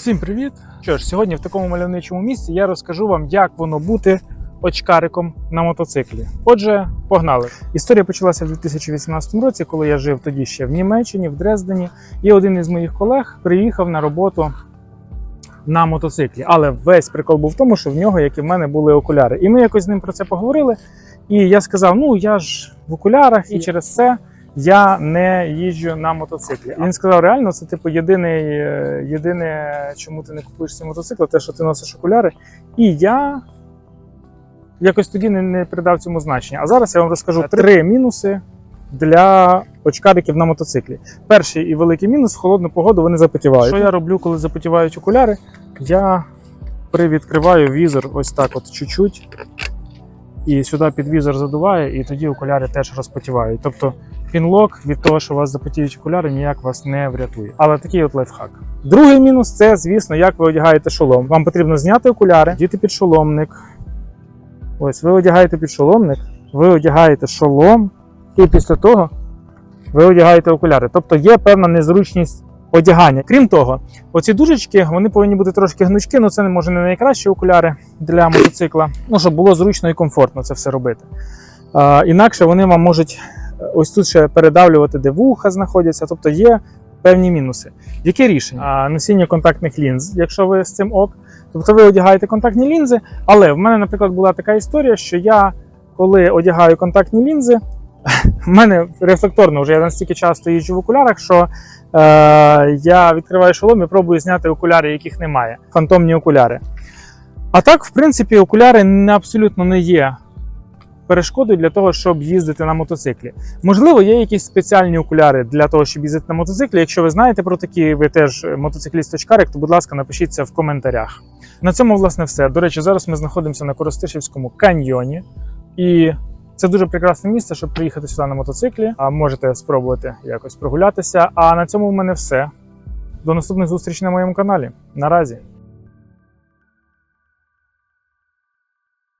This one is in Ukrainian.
Всім привіт! Що ж, сьогодні в такому мальовничому місці я розкажу вам, як воно бути очкариком на мотоциклі. Отже, погнали. Історія почалася в 2018 році, коли я жив тоді ще в Німеччині, в Дрездені, і один із моїх колег приїхав на роботу на мотоциклі. Але весь прикол був в тому, що в нього, як і в мене, були окуляри. І ми якось з ним про це поговорили. І я сказав: ну я ж в окулярах, і через це я не їжджу на мотоциклі. Він сказав: реально, це типу єдиний, е, єдине, чому ти не купуєш ці мотоцикли, те, що ти носиш окуляри. І я якось тоді не, не придав цьому значення. А зараз я вам розкажу три мінуси для очкариків на мотоциклі. Перший і великий мінус в холодну погоду вони запотівають. Що я роблю, коли запотівають окуляри? Я привідкриваю візор ось так, от чуть-чуть. І сюди під візор задуває, і тоді окуляри теж розпотівають. Тобто пінлок від того, що у вас запотіють окуляри, ніяк вас не врятує. Але такий от лайфхак. Другий мінус це, звісно, як ви одягаєте шолом. Вам потрібно зняти окуляри, діти під шоломник. Ось ви одягаєте під шоломник, ви одягаєте шолом, і після того ви одягаєте окуляри. Тобто є певна незручність одягання. Крім того, оці дужечки вони повинні бути трошки гнучки, але це може не найкращі окуляри для мотоцикла, ну щоб було зручно і комфортно це все робити. А, інакше вони вам можуть ось тут ще передавлювати, де вуха знаходяться, тобто є певні мінуси. Яке рішення? А, носіння контактних лінз, якщо ви з цим ок. Тобто ви одягаєте контактні лінзи, але в мене, наприклад, була така історія, що я, коли одягаю контактні лінзи, в мене рефлекторно вже я настільки часто їжджу в окулярах, що е, я відкриваю шолом і пробую зняти окуляри, яких немає. Фантомні окуляри. А так, в принципі, окуляри абсолютно не є перешкодою для того, щоб їздити на мотоциклі. Можливо, є якісь спеціальні окуляри для того, щоб їздити на мотоциклі. Якщо ви знаєте про такі, ви теж мотоцикліст-очкарик, то, будь ласка, напишіть це в коментарях. На цьому, власне, все. До речі, зараз ми знаходимося на Коростишівському каньйоні. І це дуже прекрасне місце, щоб приїхати сюди на мотоциклі. А можете спробувати якось прогулятися. А на цьому в мене все. До наступних зустрічей на моєму каналі. Наразі.